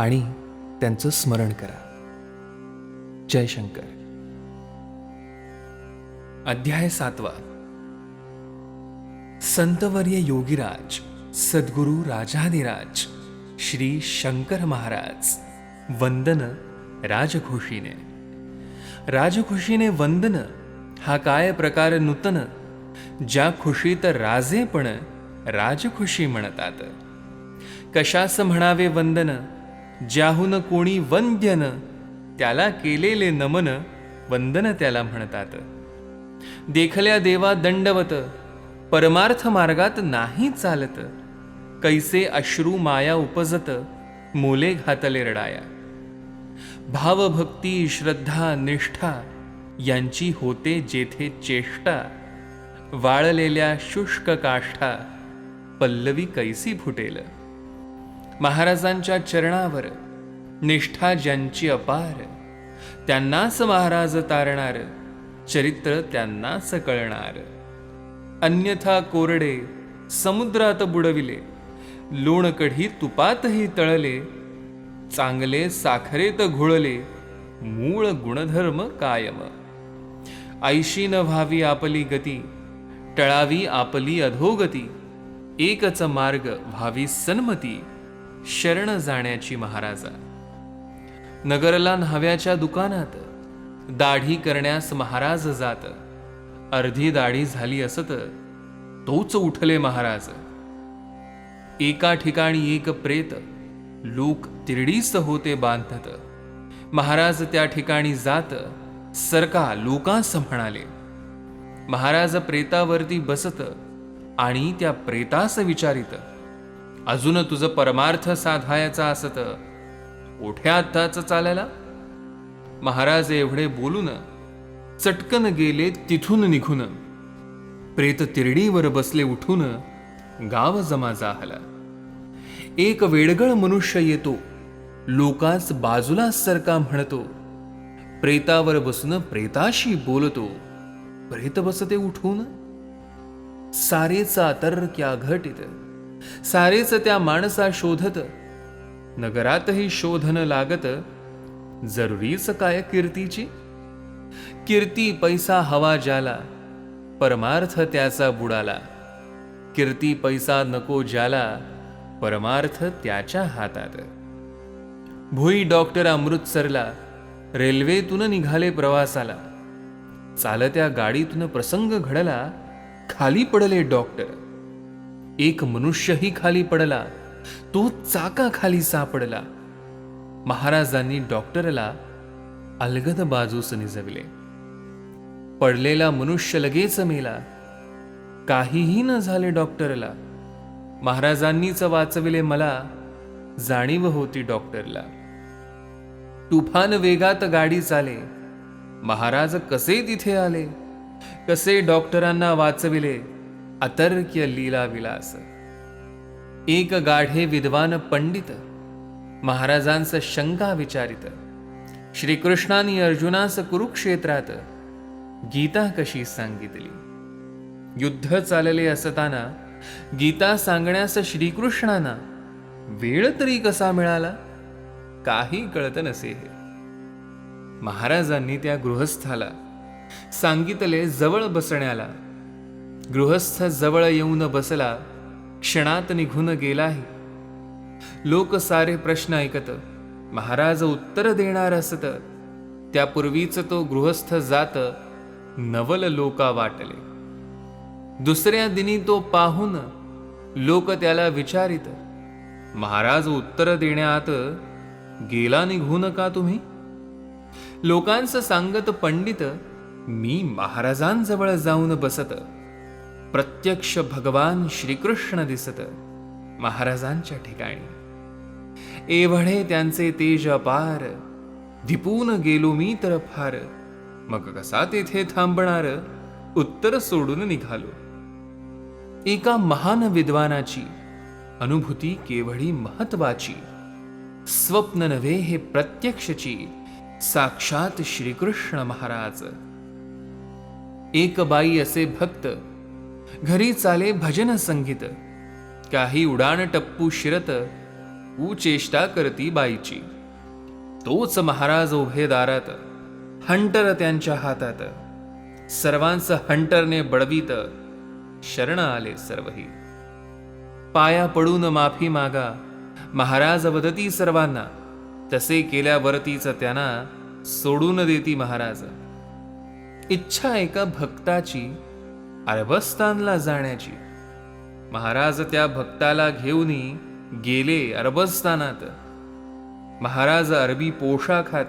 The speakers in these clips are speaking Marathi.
आणि त्यांचं स्मरण करा. जयशंकर अध्याय सातवा. संतवर्य योगीराज सद्गुरू राजाधिराज श्री शंकर महाराज वंदन राजखुशीने राजखुशीने वंदन हा काय प्रकार नूतन ज्या खुशीत राजेपण राजखुशी म्हणतात. कशास म्हणावे वंदन? ज्याहून कोणी वंद्यन त्याला केलेले नमन वंदन त्याला म्हणतात. देखल्या देवा दंडवत परमार्थ मार्गात नाही चालत. कैसे अश्रू माया उपजत मोले घातले रडाया. भावभक्ती श्रद्धा निष्ठा यांची होते जेथे चेष्टा. वाळलेल्या शुष्क काष्ठा पल्लवी कैसी फुटेल. महाराजांच्या चरणावर निष्ठा ज्यांची अपार त्यांनाच महाराज तारणार चरित्र त्यांनाच कळणार. अन्यथा कोरडे समुद्रात बुडविले लोणकढी तुपातही तळले चांगले साखरेत घोळले मूळ गुणधर्म कायम. ऐशी न व्हावी आपली गती टळावी आपली अधोगती एकच मार्ग व्हावी सन्मती. शरण जाण्याची महाराजा. नगरला न्हाव्याच्या दुकानात. दाढी करण्यास महाराज जात. अर्धी दाढी झाली असत तोच उठले महाराज. एका ठिकाणी एक प्रेत लोक तिरडीस होते बांधत. महाराज त्या ठिकाणी जात सरका लोकांस म्हणाले. महाराज प्रेतावरती बसत आणि त्या प्रेतास विचारित. अजून तुझं परमार्थ साधायचा असत. ओठ्या आत्ताच चालायला? महाराज एवढे बोलून चटकन गेले तिथून निघून. प्रेत तिरडीवर बसले उठून गाव जमा झाला. एक वेडगळ मनुष्य येतो. लोकांस बाजूला सरका म्हणतो. प्रेतावर बसून प्रेताशी बोलतो. प्रेत बसते उठून. सारेचा तर क्या घटित. सारेच त्या माणसा शोधत. नगरातही शोधन लागत. जरुरीच काय कीर्तीची? कीर्ती पैसा हवा ज्याला परमार्थ त्याचा बुडाला. कीर्ती पैसा नको ज्याला परमार्थ त्याच्या हातात. भुई डॉक्टर अमृतसरला रेल्वेतून निघाले प्रवासाला. चालत्या गाडीतून प्रसंग घडला खाली पडले डॉक्टर. एक मनुष्यही खाली पडला. तो चाका खाली सापडला. महाराजांनी डॉक्टरला अलगद बाजूस निजविले पडलेला मनुष्य लगेच मेला. काहीही न झाले डॉक्टरला. महाराजांनीच वाचविले मला. जाणीव होती डॉक्टरला. तुफान वेगात गाडी चाले. महाराज कसे तिथे आले? कसे डॉक्टरांना वाचविले? अतर्क्य लीला विलास। एक गाढे विद्वान पंडित महाराजांस शंका विचारित। श्रीकृष्णाने अर्जुनास कुरुक्षेत्रात गीता कशी सांगितली? युद्ध चालले असताना गीता सांगण्यास श्रीकृष्णांना वेळ तरी कसा मिळाला? काही कळत नसे हे। महाराजांनी त्या गृहस्थाला सांगितले जवळ बसण्याला गृहस्थ जवळ येऊन बसला क्षणात निघून गेलाही. लोक सारे प्रश्न ऐकत महाराज उत्तर देणार असत. त्यापूर्वीच तो गृहस्थ जात नवल लोका वाटले. दुसऱ्या दिनी तो पाहून लोक त्याला विचारित महाराज उत्तर देण्यात गेला निघून का तुम्ही? लोकांचं सांगत पंडित मी महाराजांजवळ जाऊन बसत प्रत्यक्ष भगवान श्रीकृष्ण दिसत महाराजांच्या ठिकाणी. एवढे त्यांचे तेज अपार धिपून गेलो मी तर फार. मग कसा तेथे थांबणार? उत्तर सोडून निघालो. एका महान विद्वानाची अनुभूती केवढी महत्वाची. स्वप्न नव्हे हे प्रत्यक्षची साक्षात श्रीकृष्ण महाराज. एक बाई असे भक्त घरी चाले भजन संगीत. काही उडाण टप्पू शिरत ऊ चेष्टा करती बाईची. तोच महाराज उभे दारात हंटर त्यांच्या हातात. सर्वांचं हंटरने बडवीत शरण आले सर्वही. पाया पडून माफी मागा महाराज वदती सर्वांना. तसे केल्यावरतीच त्यांना सोडून देती महाराज. इच्छा एका भक्ताची अरबस्तानला जाण्याची. महाराज त्या भक्ताला घेऊनही गेले अरबस्तानात. महाराज अरबी पोशाखात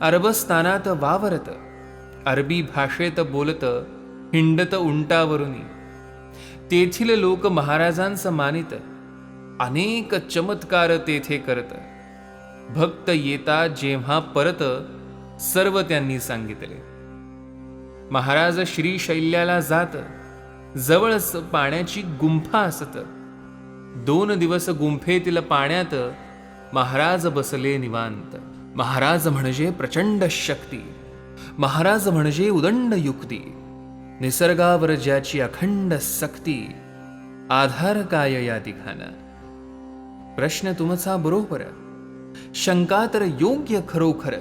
अरबस्तानात वावरत. अरबी भाषेत बोलत हिंडत उंटावरून. तेथील लोक महाराजांचं मानित अनेक चमत्कार तेथे करत. भक्त येता जेव्हा परत सर्व त्यांनी सांगितले. महाराज श्री शैल्याला जात जवळच पाण्याची गुंफा असत. दोन दिवस गुंफेतील पाण्यात महाराज बसले निवांत. महाराज म्हणजे प्रचंड शक्ती. महाराज म्हणजे उदंड युक्ती. निसर्गावर ज्याची अखंड सक्ती. आधार काय या दिघाना प्रश्न तुमचा बरोबर. शंका तर योग्य खरोखर.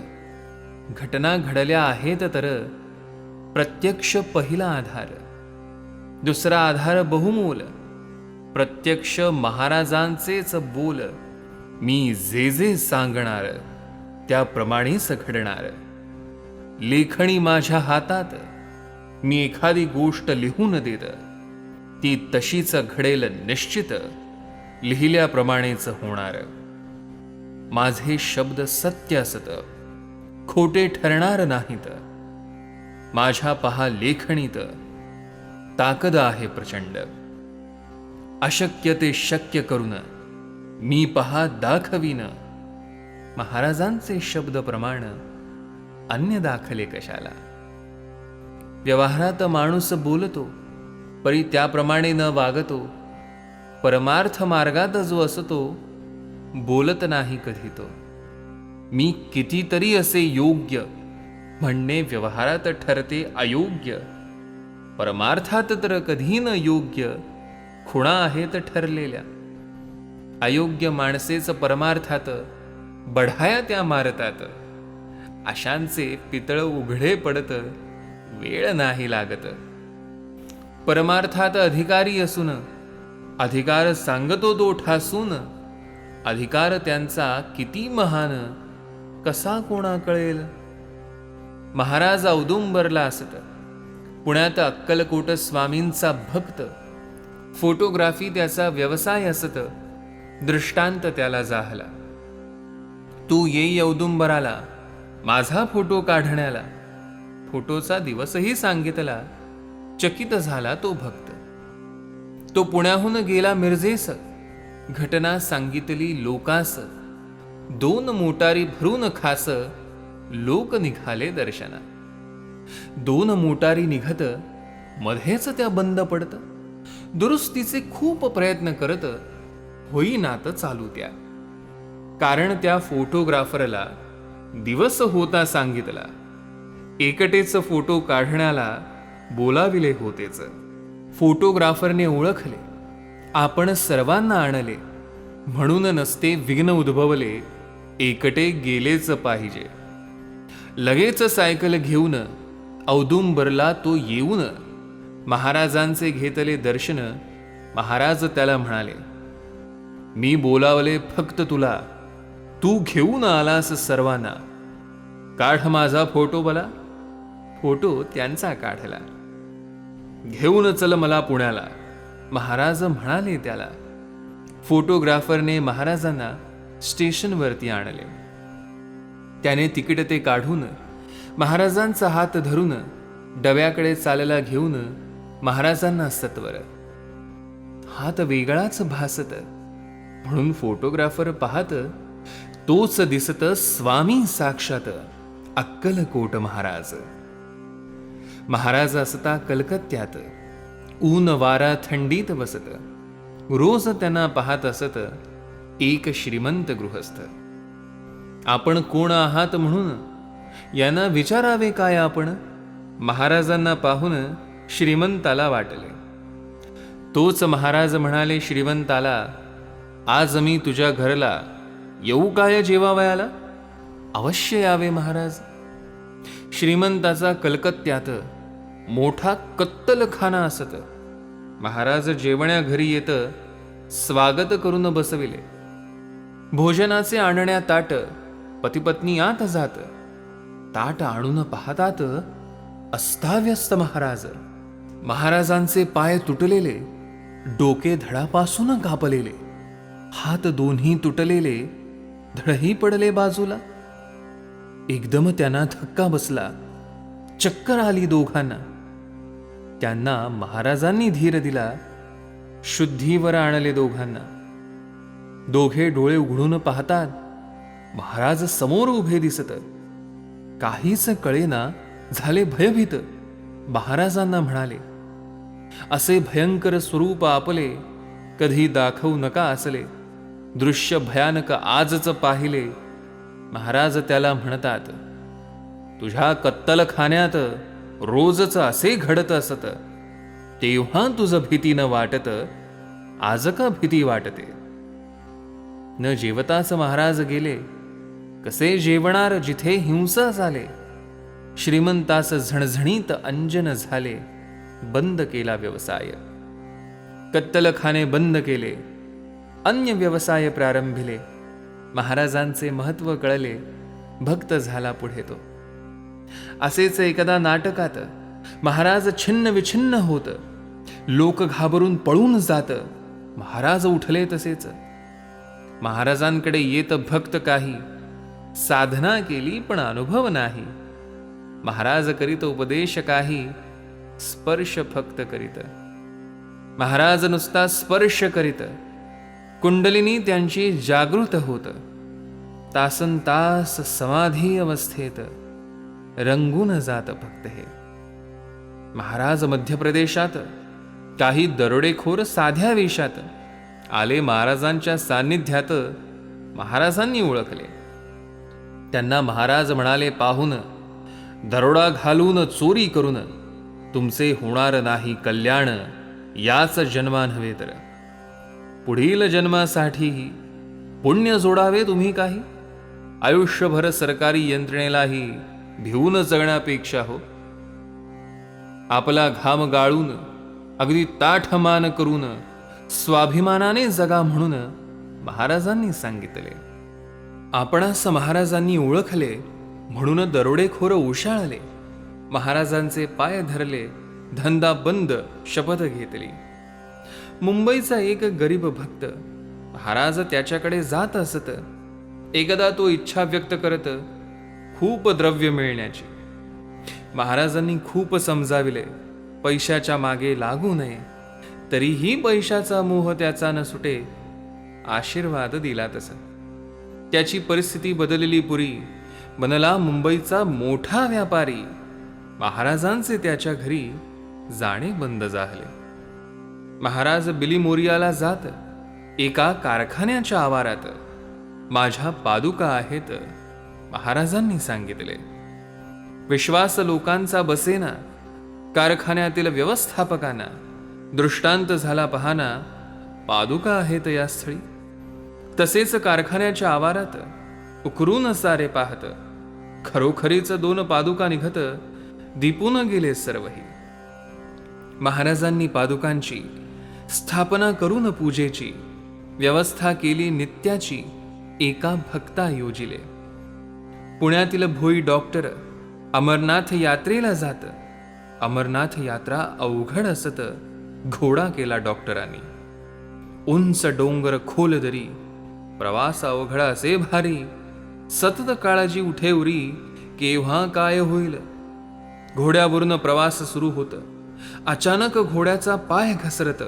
घटना घडल्या आहेत तर प्रत्यक्ष पहिला आधार. दुसरा आधार बहुमोल. प्रत्यक्ष महाराजांचेच बोल. मी जे जे सांगणार त्याप्रमाणेच घडणार. लेखणी माझ्या हातात. मी एखादी गोष्ट लिहून देत. ती तशीच घडेल निश्चित. लिहिल्याप्रमाणेच होणार. माझे शब्द सत्य असत खोटे ठरणार नाहीत. माझ्या पहा लेखणीत. ताकद आहे प्रचंड. अशक्य ते शक्य करून. मी पहा दाखवीन. महाराजांचे शब्द प्रमाण अन्य दाखले कशाला? व्यवहारात माणूस बोलतो परी त्याप्रमाणे न वागतो. परमार्थ मार्गात जो असतो बोलत नाही कधी तो मी कितीतरी असे योग्य म्हणणे व्यवहारात ठरते अयोग्य. परमार्थात तर कधी न योग्य. खुणा आहेत ठरलेल्या. अयोग्य माणसेच परमार्थात बढाया त्या मारतात. अशांचे पितळ उघडे पडत वेळ नाही लागत. परमार्थात अधिकारी असून अधिकार सांगतो तो ठासून. अधिकार त्यांचा किती महान कसा कोणा कळेल? महाराज औदुंबरला असत. पुण्यात अक्कलकोट स्वामींचा भक्त. फोटोग्राफी त्याचा व्यवसाय असत. दृष्टांत त्याला जाहला. तू येई औदुंबराला माझा फोटो काढण्याला. फोटोचा दिवसही सांगितला. चकित झाला तो भक्त. तो पुण्याहून गेला मिरजेस. घटना सांगितली लोकास. दोन मोटारी भरून खास. लोक निघाले दर्शना दोन मोटारी निघत मध्येच त्या बंद पडत. दुरुस्तीचे खूप प्रयत्न करत होईनात चालू त्या. कारण त्या फोटोग्राफरला दिवस होता सांगितला. एकटेच फोटो काढण्याला बोलाविले होतेच. फोटोग्राफरने ओळखले आपण सर्वांना आणले. म्हणून नसते विघ्न उद्भवले एकटे गेलेच पाहिजे. लगेच सायकल घेऊन औदुंबरला तो येऊन महाराजांचे घेतले दर्शन महाराज त्याला म्हणाले मी बोलावले फक्त तुला. तू घेऊन आलास सर्वांना. काढ माझा फोटो बला. फोटो त्यांचा काढला. घेऊन चल मला पुण्याला. महाराज म्हणाले त्याला. फोटोग्राफरने महाराजांना स्टेशनवरती आणले. त्याने तिकीट ते काढून महाराजांचा हात धरून डब्याकडे चालला घेऊन महाराजांना सत्वर. हात वेगळाच भासत. म्हणून फोटोग्राफर पाहत तोच दिसत स्वामी साक्षात अक्कलकोट महाराज. महाराज असता कलकत्त्यात ऊन वारा थंडीत बसत रोज त्यांना पाहत असत एक श्रीमंत गृहस्थ. आपण कोण आहात म्हणून? यांना विचारावे काय आपण? महाराजांना पाहून श्रीमंताला वाटले. तोच महाराज म्हणाले श्रीमंताला आज मी तुझ्या घरला येऊ काय जेवावयाला? अवश्य यावे महाराज. श्रीमंताचा कलकत्त्यात मोठा कत्तलखाना असत. महाराज जेवण्या घरी येत स्वागत करून बसविले. भोजनाचे आणण्या ताट पतिपत्नी आत जात. ताट आणून पाहतात अस्ताव्यस्त महाराज. महाराजांचे पाय तुटलेले डोके धडापासून कापलेले. हात दोन्ही तुटलेले धडही पडले बाजूला. एकदम त्यांना धक्का बसला. चक्कर आली दोघांना. त्यांना महाराजांनी धीर दिला. शुद्धीवर आणले दोघांना. दोघे डोळे उघडून पाहतात महाराज समोर उभे दिसत. काहीच कळेना झाले भयभीत. महाराजांना म्हणाले असे भयंकर स्वरूप आपले कधी दाखवू नका असले. दृश्य भयानक आजच पाहिले. महाराज त्याला म्हणतात तुझ्या कत्तलखान्यात रोजच असे घडत असत. तेव्हा तुझं भीती न वाटत आज का भीती वाटते? न जेवताच महाराज गेले. कसे जेवणार जिथे हिंसा झाले? श्रीमंतास झणझणीत अंजन झाले बंद केला व्यवसाय. कत्तलखाने बंद केले अन्य व्यवसाय प्रारंभिले. महाराजांचे महत्त्व कळले भक्त झाला पुढे तो. असेच एकदा नाटकात महाराज छिन्न विछिन्न होत. लोक घाबरून पळून जात महाराज उठले तसेच. महाराजांकडे येत भक्त काही साधना केली पण अनुभव नाही. महाराज करीत उपदेश काही स्पर्श फक्त करीत. महाराज नुसता स्पर्श करीत. कुंडलिनी त्यांची जागृत होत. तासन तास समाधी अवस्थेत. रंगून जात फक्त हे. महाराज मध्य प्रदेशात काही दरोडेखोर साध्या वेशात आले महाराजांच्या सान्निध्यात महाराजांनी ओळखले. त्यांना महाराज म्हणाले पाहून दरोडा घालून चोरी करून तुमचे होणार नाही कल्याण याच जन्मा नव्हे तर. पुढील जन्मासाठीही पुण्य जोडावे तुम्ही काही? आयुष्यभर सरकारी यंत्रणेलाही भिवून जगण्यापेक्षा हो. आपला घाम गाळून अगदी ताठमान करून स्वाभिमानाने जगा म्हणून महाराजांनी सांगितले. आपणास महाराजांनी ओळखले म्हणून दरोडेखोर उशाळले. महाराजांचे पाय धरले धंदा बंद शपथ घेतली. मुंबईचा एक गरीब भक्त महाराज त्याच्याकडे जात असत. एकदा तो इच्छा व्यक्त करत खूप द्रव्य मिळण्याची. महाराजांनी खूप समजाविले पैशाच्या मागे लागू नये. तरीही पैशाचा मोह त्याचा न सुटे आशीर्वाद दिला तसा. त्याची परिस्थिती बदलली पुरी. बनला मुंबईचा मोठा व्यापारी. महाराजांचे त्याच्या घरी जाणे बंद झाले. महाराज बिलीमोरियाला जात एका कारखान्याच्या आवारात माझ्या पादुका आहेत महाराजांनी सांगितले. विश्वास लोकांचा बसेना कारखान्यातील व्यवस्थापकांना दृष्टांत झाला पाहना पादुका आहेत या स्थळी. तसेच कारखान्याच्या आवारात उकरून सारे पाहत खरोखरीच दोन पादुका निघत दीपून गेले सर्वही. महाराजांनी पादुकांची स्थापना करून पूजेची व्यवस्था केली नित्याची एका भक्ता योजिले. पुण्यातील भोई डॉक्टर अमरनाथ यात्रेला जात अमरनाथ यात्रा अवघड असत घोडा केला डॉक्टरांनी. उंच डोंगर खोल दरी प्रवास अवघड असे भारी. सतत काळाची उठेवरी केव्हा काय होईल? घोड्यावरून प्रवास सुरू होत. अचानक घोड्याचा पाय घसरत.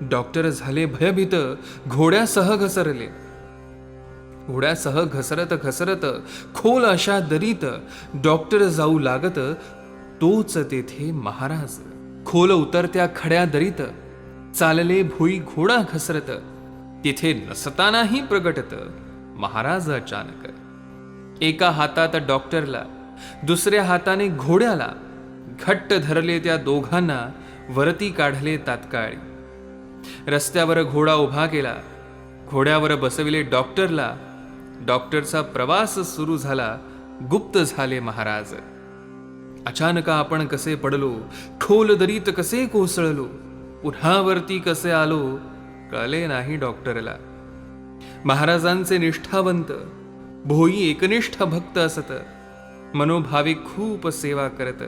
डॉक्टर झाले भयभीत घोड्यासह घसरले. घोड्यासह घसरत घसरत खोल अशा दरीत डॉक्टर जाऊ लागत तोच तेथे महाराज. खोल उतरत्या खड्या दरीत चालले भुई घोडा घसरत. तिथे नसतानाही प्रगटत महाराज अचानक. एका हातात डॉक्टरला दुसऱ्या हाताने घोड्याला घट्ट धरले त्या दोघांना वरती काढले तात्काळी. रस्त्यावर घोडा उभा केला. घोड्यावर बसविले डॉक्टरला. डॉक्टरचा प्रवास सुरू झाला. गुप्त झाले महाराज. अचानक आपण कसे पडलो? खोल दरीत कसे कोसळलो? पुन्हा वरती कसे आलो? कळले नाही डॉक्टरला. महाराजांचे निष्ठावंत भोई एकनिष्ठ भक्त असत. मनोभावे खूप सेवा करत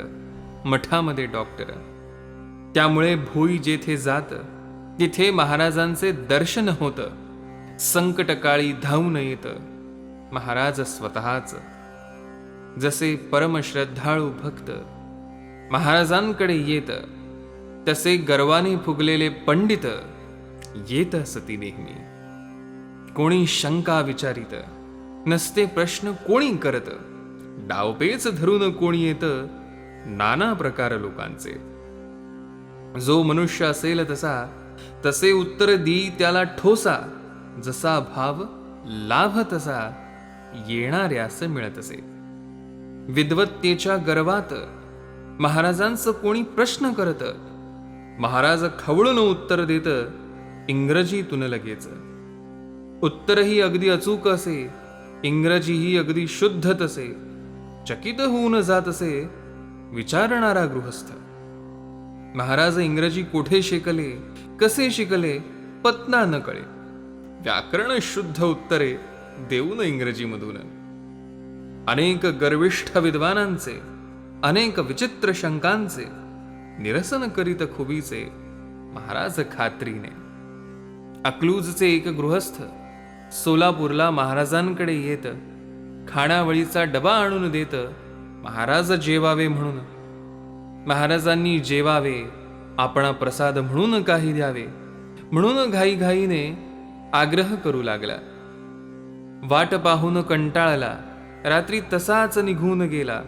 मठामध्ये डॉक्टर. त्यामुळे भोई जेथे जात तिथे महाराजांचे दर्शन होत. संकटकाळी धावून येत. महाराज स्वतःच. जसे परमश्रद्धाळू भक्त महाराजांकडे येत. तसे गर्वाने फुगलेले पंडित येत असती नेहमी कोणी शंका विचारित नसते प्रश्न कोणी करत डावपेच धरून कोणी येत नाना प्रकार लोकांचे। जो मनुष्य असेल तसा तसे उत्तर दी त्याला ठोसा जसा भाव लाभ तसा येणाऱ्यास मिळत असे विद्वत्तेच्या गर्वात महाराजांचं कोणी प्रश्न करत महाराज खवळून उत्तर देत इंग्रजीतून लगेच. उत्तरही अगदी अचूक असे इंग्रजीही अगदी शुद्ध तसे चकित होऊन जात असे विचारणारा गृहस्थ. महाराज इंग्रजी कुठे शिकले कसे शिकले पत्ना न कळे. व्याकरण शुद्ध उत्तरे देऊन इंग्रजीमधून. अनेक गर्विष्ठ विद्वानांचे अनेक विचित्र शंकांचे निरसन करीत खुबीचे महाराज खात्रीने. अक्लूजचे एक गृहस्थ सोलापूरला महाराजांकडे येत खाणावळीचा डबा आणून देत महाराज जेवावे म्हणून. महाराजांनी जेवावे आपणा प्रसाद म्हणून काही द्यावे. म्हणून घाईघाईने आग्रह करू लागला. वाट पाहून कंटाळला. रात्री तसाच निघून गेला.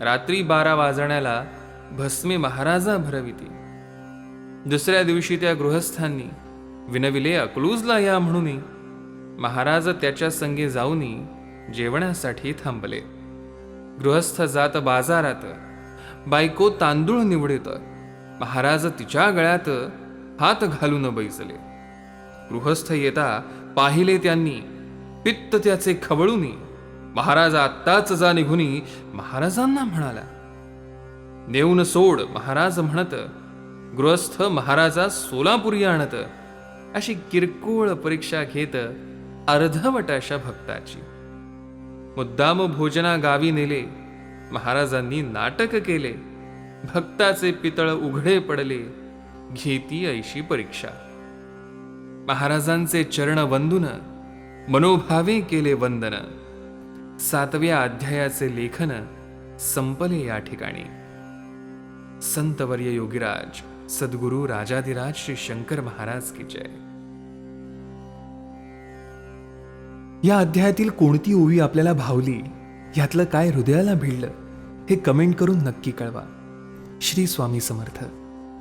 रात्री बारा वाजण्याला भस्मे महाराजा भरविती दुसऱ्या दिवशी त्या गृहस्थांनी विनविले अकलूजला या म्हणून महाराज त्याच्या संगे जाऊनी जेवणासाठी थांबले. गृहस्थ जात बाजारात बायको तांदूळ निवडित महाराज तिच्या गळ्यात हात घालून बैसले गृहस्थ येता पाहिले त्यांनी पित्त त्याचे खवळूनी महाराज आत्ताच जा निघुनी महाराजांना म्हणाला. नेऊन सोड महाराज म्हणत गृहस्थ महाराजा सोलापुरी आणत अशी किरकोळ परीक्षा घेत अर्धवट अशा भक्ताची. मुद्दाम भोजना गावी नेले महाराजांनी नाटक केले भक्ताचे पितळ उघडे पडले घेती ऐशी परीक्षा. महाराजांचे चरण वंदून मनोभावे केले वंदन. सातव्या अध्यायाचे लेखन संपले या ठिकाणी. संतवर्य योगीराज. सद्गुरु राजाधिराज श्री शंकर महाराज की जय. या अध्यायातील कोणती ओवी आपल्याला भावली यातलं काय हृदयाला भिडलं हे कमेंट करून नक्की कळवा. श्री स्वामी समर्थ.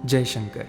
जय शंकर.